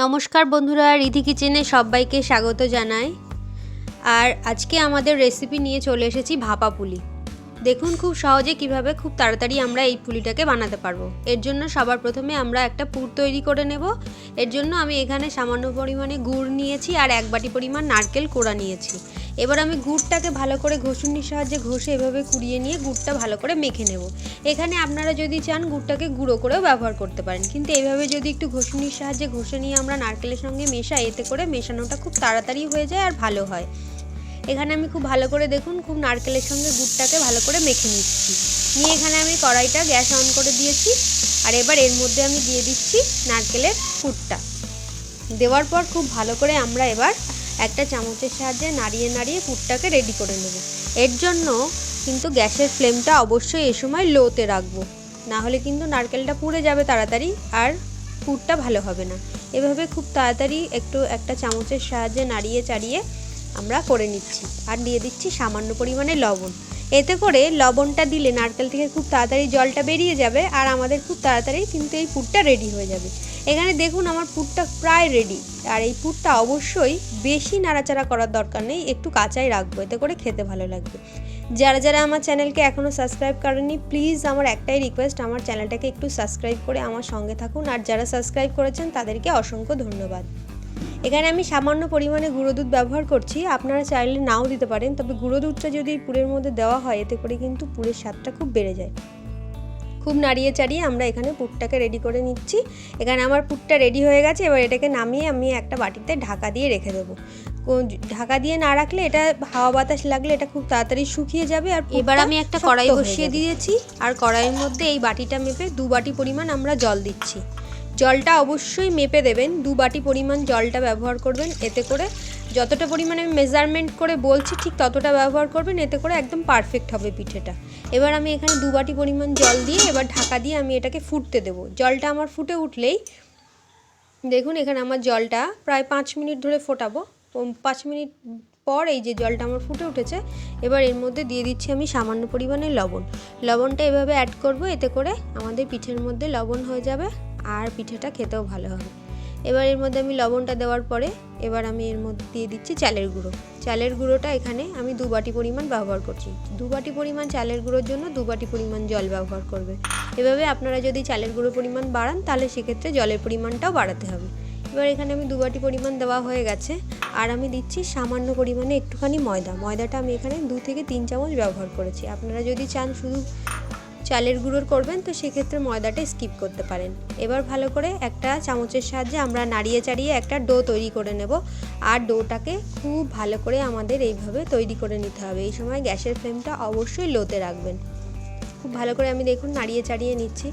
নমস্কার বন্ধুরা, রিধি কিচেনে সবাইকে স্বাগত জানাই। আর আজকে আমাদের রেসিপি নিয়ে চলে এসেছি ভাপা পুলি। দেখুন খুব সহজে কীভাবে খুব তাড়াতাড়ি আমরা এই পুলিটাকে বানাতে পারব। এর জন্য সবার প্রথমে আমরা একটা পুর তৈরি করে নেব। এর জন্য আমি এখানে সামান্য পরিমাণে গুড় নিয়েছি আর এক বাটি পরিমাণ নারকেল কোড়া নিয়েছি। এবার আমি গুড়টাকে ভালো করে ঘষুনির সাহায্যে ঘষে এভাবে কুড়িয়ে নিয়ে গুড়টা ভালো করে মেখে নেব। এখানে আপনারা যদি চান গুড়টাকে গুঁড়ো করেও ব্যবহার করতে পারেন। কিন্তু এইভাবে যদি একটু ঘষুনির সাহায্যে ঘষে নিয়ে আমরা নারকেলের সঙ্গে মেশাই, এতে করে মেশানোটা খুব তাড়াতাড়ি হয়ে যায় আর ভালো হয়। এখানে আমি খুব ভালো করে দেখুন, খুব নারকেলের সঙ্গে গুড়টাকে ভালো করে মেখে নিচ্ছি। নিয়ে এখানে আমি কড়াইটা গ্যাস অন করে দিয়েছি, আর এবার এর মধ্যে আমি দিয়ে দিচ্ছি নারকেলের পুরটা। দেওয়ার পর খুব ভালো করে আমরা এবার একটা চামচের সাহায্যে নাড়িয়ে নাড়িয়ে পুরটাকে রেডি করে নেব। এর জন্য কিন্তু গ্যাসের ফ্লেমটা অবশ্যই এ সময় লোতে রাখব। না হলে কিন্তু নারকেলটা পুড়ে যাবে তাড়াতাড়ি, আর পুরটা ভালো হবে না। এভাবে খুব তাড়াতাড়ি একটু একটা চামচের সাহায্যে নাড়িয়ে চাড়িয়ে আমরা করে নিচ্ছি। আর দিয়ে দিচ্ছি সামান্য পরিমাণে লবণ। এতে করে লবণটা দিলে নারকেল থেকে খুব তাড়াতাড়ি জলটা বেরিয়ে যাবে আর আমাদের খুব তাড়াতাড়ি কিন্তু এই পুরটা রেডি হয়ে যাবে। এখানে দেখুন আমার পুরটা প্রায় রেডি আর এই পুরটা অবশ্যই বেশি নাড়াচাড়া করার দরকার নেই, একটু কাঁচাই রাখব, এতে করে খেতে ভালো লাগবে। যারা যারা আমার চ্যানেলকে এখনও সাবস্ক্রাইব করেনি প্লিজ আমার একটাই রিকোয়েস্ট আমার চ্যানেলটাকে একটু সাবস্ক্রাইব করে আমার সঙ্গে থাকুন। আর যারা সাবস্ক্রাইব করেছেন, তাদেরকে অসংখ্য ধন্যবাদ। এখানে আমি সামান্য পরিমাণে গুঁড়ো দুধ ব্যবহার করছি। আপনারা চাইলে নাও দিতে পারেন তবে গুঁড়ো দুধটা যদি পুরের মধ্যে দেওয়া হয় এতে করে কিন্তু পুরের স্বাদটা খুব বেড়ে যায়। খুব নাড়িয়ে চাড়িয়ে আমরা এখানে পুরটাকে রেডি করে নিচ্ছি। এখানে আমার পুরটা রেডি হয়ে গেছে এবার এটাকে নামিয়ে আমি একটা বাটিতে ঢাকা দিয়ে রেখে দেবো। ঢাকা দিয়ে না রাখলে এটা হাওয়া বাতাস লাগলে এটা খুব তাড়াতাড়ি শুকিয়ে যাবে আর এবার আমি একটা কড়াই বসিয়ে দিয়েছি আর কড়াইয়ের মধ্যে এই বাটিটা মেপে দু বাটি পরিমাণ আমরা জল দিচ্ছি। জলটা অবশ্যই মেপে দেবেন, দু বাটি পরিমাণ জলটা ব্যবহার করবেন, এতে করে যতটা পরিমাণে আমি মেজারমেন্ট করে বলছি ঠিক ততটা ব্যবহার করবেন, এতে করে একদম পারফেক্ট হবে পিঠেটা। এবার আমি এখানে দু বাটি পরিমাণ জল দিয়ে এবার ঢাকা দিয়ে আমি এটাকে ফুটতে দেবো। জলটা আমার ফুটে উঠলেই দেখুন এখানে আমার জলটা প্রায় পাঁচ মিনিট ধরে ফোটাবো। পাঁচ মিনিট পর এই যে জলটা আমার ফুটে উঠেছে, এবার এর মধ্যে দিয়ে দিচ্ছি আমি সামান্য পরিমাণে লবণ। লবণটা এভাবে অ্যাড করব, এতে করে আমাদের পিঠের মধ্যে লবণ হয়ে যাবে। আর পিঠেটা খেতেও ভালো হবে। এবার এর মধ্যে আমি লবণটা দেওয়ার পরে এবার আমি এর মধ্যে দিয়ে দিচ্ছি চালের গুঁড়ো। চালের গুঁড়োটা এখানে আমি দু বাটি পরিমাণ ব্যবহার করছি। দু বাটি পরিমাণ চালের গুঁড়োর জন্য দু বাটি পরিমাণ জল ব্যবহার করবে। এভাবে আপনারা যদি চালের গুঁড়ো পরিমাণ বাড়ান, তাহলে সেক্ষেত্রে জলের পরিমাণটাও বাড়াতে হবে। এবার এখানে আমি দু বাটি পরিমাণ দেওয়া হয়ে গেছে। আর আমি দিচ্ছি সামান্য পরিমাণে একটুখানি ময়দা। ময়দাটা আমি এখানে দু থেকে তিন চামচ ব্যবহার করেছি। আপনারা যদি চান শুধু চালের গুঁড়োর করবেন, তো সেক্ষেত্রে ময়দাটা স্কিপ করতে পারেন। এবার ভালো করে একটা চামচের সাহায্যে আমরা নাড়িয়ে চাড়িয়ে একটা ডো তৈরি করে নেব। আর ডোটাকে খুব ভালো করে আমাদের এইভাবে তৈরি করে নিতে হবে। এই সময় গ্যাসের ফ্লেমটা অবশ্যই লোতে রাখবেন। খুব ভালো করে আমি দেখুন নাড়িয়ে চাড়িয়ে নিচ্ছি।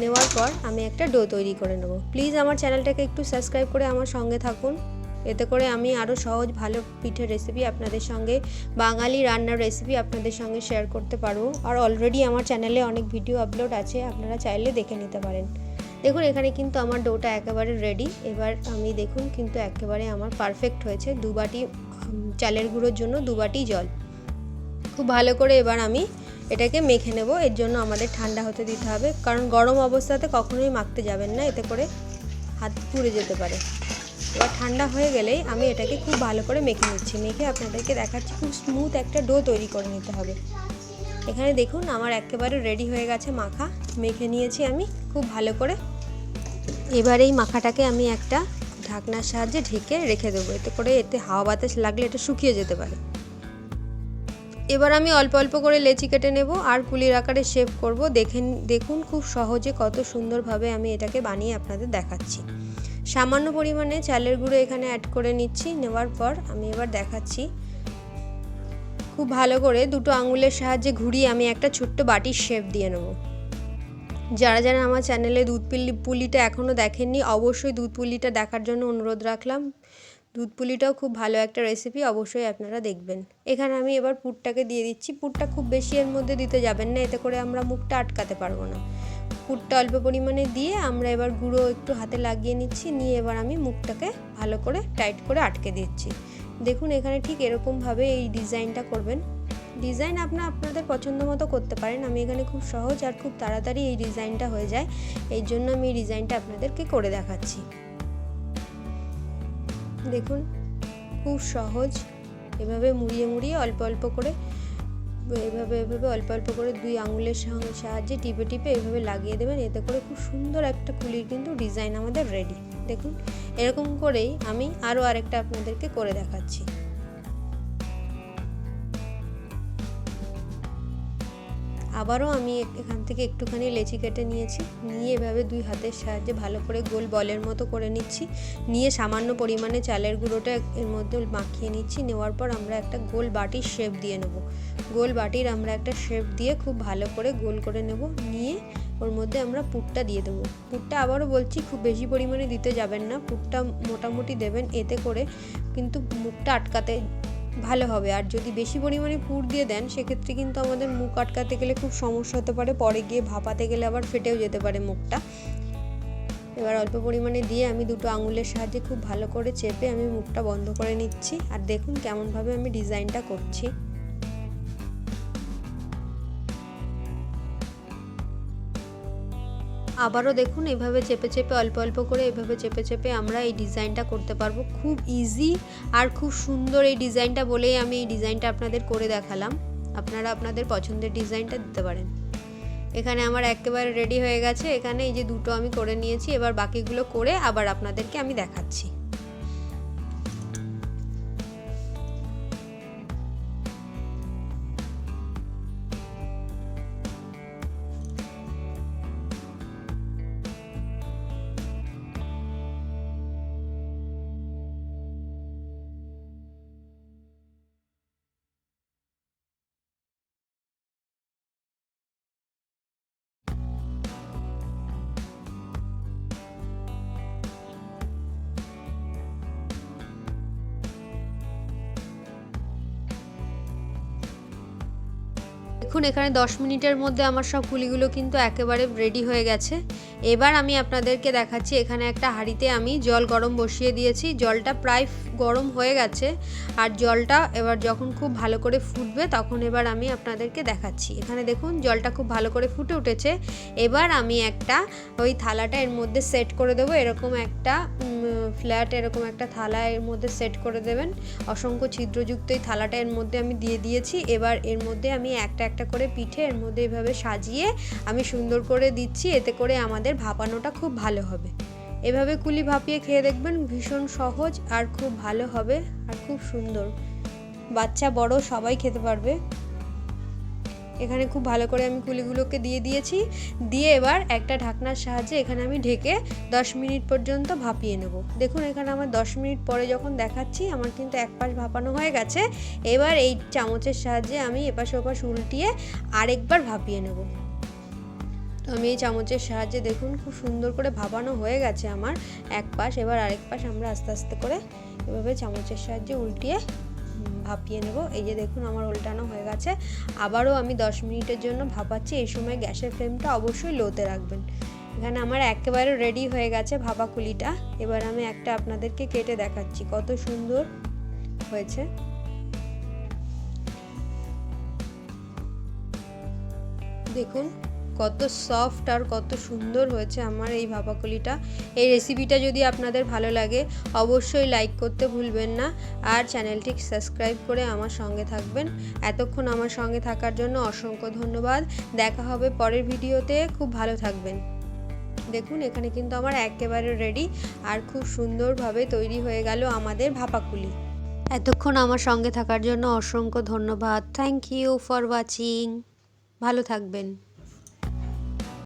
নেওয়ার পর আমি একটা ডো তৈরি করে নেব। প্লিজ আমার চ্যানেলটাকে একটু সাবস্ক্রাইব করে আমার সঙ্গে থাকুন। এতে করে আমি আরও সহজ, ভালো পিঠের রেসিপি আপনাদের সঙ্গে, বাঙালি রান্নার রেসিপি আপনাদের সঙ্গে শেয়ার করতে পারব। আর অলরেডি আমার চ্যানেলে অনেক ভিডিও আপলোড আছে, আপনারা চাইলে দেখে নিতে পারেন। দেখুন, এখানে কিন্তু আমার ডোটা একেবারে রেডি এবার আমি দেখুন, কিন্তু একেবারে আমার পারফেক্ট হয়েছে। দু বাটি চালের গুঁড়োর জন্য দু বাটি জল। খুব ভালো করে এবার আমি এটাকে মেখে নেব। এর জন্য আমাদের ঠান্ডা হতে দিতে হবে। কারণ গরম অবস্থাতে কখনোই মাখতে যাবেন না। এতে করে হাত পুড়ে যেতে পারে। এবার ঠান্ডা হয়ে গেলেই আমি এটাকে খুব ভালো করে মেখে নিচ্ছি। মেখে আপনাদেরকে দেখাচ্ছি খুব স্মুথ একটা ডো তৈরি করে নিতে হবে। এখানে দেখুন আমার একেবারে রেডি হয়ে গেছে মাখা। মেখে নিয়েছি আমি খুব ভালো করে। এবার এই মাখাটাকে আমি একটা ঢাকনার সাহায্যে ঢেকে রেখে দেবো। এতে করে এতে হাওয়া বাতাস লাগলে এটা শুকিয়ে যেতে পারে। এবার আমি অল্প অল্প করে লেচি কেটে নেব আর কুলির আকারে শেপ করব। দেখেন, দেখুন খুব সহজে কত সুন্দরভাবে আমি এটাকে বানিয়ে আপনাদের দেখাচ্ছি। সামান্য পরিমাণে চালের গুঁড়ো এখানে অ্যাড করে নিচ্ছি। নেওয়ার পর আমি এবার দেখাচ্ছি। খুব ভালো করে দুটো আঙুলের সাহায্যে ঘুরিয়ে আমি একটা ছোট্ট বাটির শেপ দিয়ে নেব। যারা যারা আমার চ্যানেলে দুধ পুলি পুলিটা এখনও দেখেননি, অবশ্যই দুধ পুলিটা দেখার জন্য অনুরোধ রাখলাম। দুধ পুলিটাও খুব ভালো একটা রেসিপি অবশ্যই আপনারা দেখবেন। এখানে আমি এবার পুরটাকে দিয়ে দিচ্ছি। পুরটা খুব বেশি এর মধ্যে দিতে যাবেন না, এতে করে আমরা মুখটা আটকাতে পারব না। পুরটা অল্প পরিমাণে দিয়ে আমরা এবার গুঁড়ো একটু হাতে লাগিয়ে নিচ্ছি। নিয়ে এবার আমি মুখটাকে ভালো করে টাইট করে আটকে দিচ্ছি। দেখুন, এখানে ঠিক এরকমভাবে এই ডিজাইনটা করবেন। ডিজাইন আপনার আপনাদের পছন্দ মতো করতে পারেন। আমি এখানে খুব সহজ আর খুব তাড়াতাড়ি এই ডিজাইনটা হয়ে যায়। এই জন্য আমি এই ডিজাইনটা আপনাদেরকে করে দেখাচ্ছি। দেখুন, খুব সহজ। এভাবে মুড়িয়ে মুড়িয়ে অল্প অল্প করে এভাবে এভাবে অল্প অল্প করে দুই আঙুলের সাহায্যে টিপে টিপে এভাবে লাগিয়ে দেবেন। এতে করে খুব সুন্দর একটা কুলির কিন্তু ডিজাইন আমাদের রেডি দেখুন, এরকম করেই আমি আরও আরেকটা আপনাদেরকে করে দেখাচ্ছি। আবারও আমি এখান থেকে একটুখানি লেচি কেটে নিয়েছি। নিয়ে এভাবে দুই হাতের সাহায্যে ভালো করে গোল বলের মতো করে নিচ্ছি। নিয়ে সামান্য পরিমাণে চালের গুঁড়োটা এর মধ্যে মাখিয়ে নিচ্ছি। নেওয়ার পর আমরা একটা গোল বাটির শেপ দিয়ে নেব। গোল বাটির আমরা একটা শেপ দিয়ে খুব ভালো করে গোল করে নেব। নিয়ে ওর মধ্যে আমরা পুরটা দিয়ে দেবো। পুরটা আবারও বলছি, খুব বেশি পরিমাণে দিতে যাবেন না। পুরটা মোটামুটি দেবেন এতে করে। কিন্তু মুখটা আটকাতে ভালো হবে। আর যদি বেশি পরিমাণে পুর দিয়ে দেন, সেক্ষেত্রে কিন্তু আমাদের মুখ আটকাতে গেলে খুব সমস্যা হতে পারে। পরে গিয়ে ভাপাতে গেলে আবার ফেটেও যেতে পারে মুখটা। এবার অল্প পরিমাণে দিয়ে আমি দুটো আঙুলের সাহায্যে খুব ভালো করে চেপে আমি মুখটা বন্ধ করে নিচ্ছি। আর দেখুন কেমনভাবে আমি ডিজাইনটা করছি। আবারও দেখুন, এভাবে চেপে চেপে, অল্প অল্প করে এভাবে চেপে চেপে আমরা এই ডিজাইনটা করতে পারব। খুব ইজি আর খুব সুন্দর এই ডিজাইনটা বলেই আমি এই ডিজাইনটা আপনাদের করে দেখালাম। আপনারা আপনাদের পছন্দের ডিজাইনটা দিতে পারেন। এখানে আমার একেবারে রেডি হয়ে গেছে। এখানে এই যে দুটো আমি করে নিয়েছি, এবার বাকিগুলো করে আবার আপনাদেরকে আমি দেখাচ্ছি। দেখুন, এখানে 10 মিনিটের মধ্যে আমার সব কুলিগুলো কিন্তু একেবারে রেডি হয়ে গেছে। এবার আমি আপনাদেরকে দেখাচ্ছি, এখানে একটা হাঁড়িতে আমি জল গরম বসিয়ে দিয়েছি। জলটা প্রায় গরম হয়ে গেছে আর জলটা এবার যখন খুব ভালো করে ফুটবে তখন এবার আমি আপনাদেরকে দেখাচ্ছি। এখানে দেখুন, জলটা খুব ভালো করে ফুটে উঠেছে। এবার আমি একটা ওই থালাটা এর মধ্যে সেট করে দেবো। এরকম একটা ফ্ল্যাট এরকম একটা থালা এর মধ্যে সেট করে দেবেন। অসংখ্য ছিদ্রযুক্ত এই থালাটা এর মধ্যে আমি দিয়ে দিয়েছি। এবার এর মধ্যে আমি একটা একটা করে পিঠে এর মধ্যে এভাবে সাজিয়ে আমি সুন্দর করে দিচ্ছি। এতে করে আমাদের ভাপানোটা খুব ভালো হবে। এভাবে কুলি ভাপিয়ে খেয়ে দেখবেন ভীষণ সহজ আর খুব ভালো হবে আর খুব সুন্দর। বাচ্চা বড় সবাই খেতে পারবে। এখানে খুব ভালো করে আমি কুলিগুলোকে দিয়ে দিয়েছি। দিয়ে এবার একটা ঢাকনার সাহায্যে এখানে আমি ঢেকে 10 মিনিট পর্যন্ত ভাপিয়ে নেব। দেখুন, এখানে আমার 10 মিনিট পরে যখন দেখাচ্ছি, আমার কিন্তু এক পাশ ভাপানো হয়ে গেছে। এবার এই চামচের সাহায্যে আমি এপাশ ওপাশ উল্টিয়ে আরেকবার ভাপিয়ে নেব। তো আমি এই চামচের সাহায্যে দেখুন, খুব সুন্দর করে ভাপানো হয়ে গেছে আমার। এক পাশ, এবার আরেক পাশ আমরা আস্তে আস্তে করে এভাবে চামচের সাহায্যে উল্টিয়ে ভাপিয়ে নেব। এই যে দেখুন আমার উল্টানো হয়ে গেছে। আবারও আমি 10 মিনিটের জন্য ভাপাচ্ছি। এই সময় গ্যাসের ফ্লেমটা অবশ্যই লোতে রাখবেন। এখানে আমার একেবারে রেডি হয়ে গেছে ভাপা কুলিটা এবার আমি একটা আপনাদেরকে কেটে দেখাচ্ছি। কত সুন্দর হয়েছে। দেখুন কত সফট আর কত সুন্দর হয়েছে আমার এই ভাপাকুলিটা। এই রেসিপিটা যদি আপনাদের ভালো লাগে, অবশ্যই লাইক করতে ভুলবেন না আর চ্যানেলটি সাবস্ক্রাইব করে আমার সঙ্গে থাকবেন। এতক্ষণ আমার সঙ্গে থাকার জন্য অসংখ্য ধন্যবাদ। দেখা হবে পরের ভিডিওতে। খুব ভালো থাকবেন। দেখুন, এখানে কিন্তু আমার একেবারে রেডি আর খুব সুন্দরভাবে তৈরি হয়ে গেল আমাদের ভাপাকুলি। এতক্ষণ আমার সঙ্গে থাকার জন্য অসংখ্য ধন্যবাদ। থ্যাংক ইউ ফর ওয়াচিং ভালো থাকবেন।